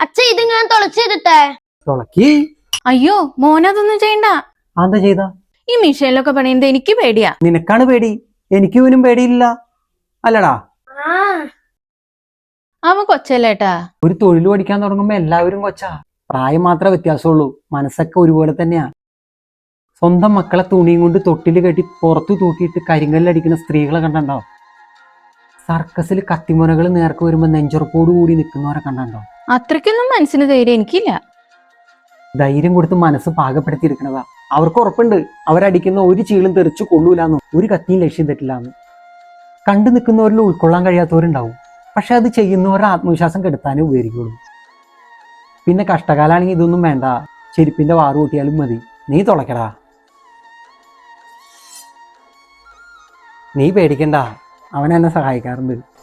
ഞാൻ തുളച്ചിരുട്ടെ തുളക്കി? അയ്യോ മോനതൊന്നും ചെയ്യണ്ട. എന്താ ചെയ്ത? ഈ മിഷനിലൊക്കെ പണിയുന്നത് എനിക്ക് പേടിയാ. നിനക്കാണ് പേടി. എനിക്ക് ഇവനും പേടിയില്ല. അല്ലടാ. ആ. അവൻ കൊച്ചല്ലേട്ടാ ഒരു തൊഴിൽ പഠിക്കാൻ തുടങ്ങുമ്പോ എല്ലാവരും കൊച്ചാ. പ്രായം മാത്രമേ വ്യത്യാസമുള്ളൂ. മനസ്സൊക്കെ ഒരുപോലെ തന്നെയാ. സ്വന്തം മക്കളെ തുണിയും കൊണ്ട് തൊട്ടിൽ കെട്ടി പുറത്തു തൂക്കിയിട്ട് കരിങ്കല്ലടിക്കുന്ന സ്ത്രീകളെ കണ്ടോ സർക്കസിൽ കത്തിമുനകൾ നേർക്ക് വരുമ്പോ നെഞ്ചുറപ്പോട് കൂടി നിൽക്കുന്നവരെ കണ്ടോ അത്രയ്ക്കൊന്നും മനസ്സിന് ധൈര്യം എനിക്കില്ല. ധൈര്യം കൊടുത്ത് മനസ്സ് പാകപ്പെടുത്തിയിരിക്കണതാ. അവർക്ക് ഉറപ്പുണ്ട്. അവരടിക്കുന്ന ഒരു ചീളും തെറിച്ചു കൊള്ളൂലെന്നും ഒരു കത്തിയും ലക്ഷ്യം തെറ്റില്ലാന്ന് കണ്ടു നിൽക്കുന്നവരിൽ ഉൾക്കൊള്ളാൻ കഴിയാത്തവരുണ്ടാവും. പക്ഷെ അത് ചെയ്യുന്നവരുടെ ആത്മവിശ്വാസം കെടുത്താനേ ഉപകരിക്കുള്ളൂ. പിന്നെ കഷ്ടകാലാണെങ്കിൽ ഇതൊന്നും വേണ്ട. ചെരുപ്പിന്റെ വാറ് കൂട്ടിയാലും മതി. നീ തുളയ്ക്കടാ. നീ പേടിക്കണ്ട. അവൻ എന്നെ സഹായിക്കാറുണ്ട്.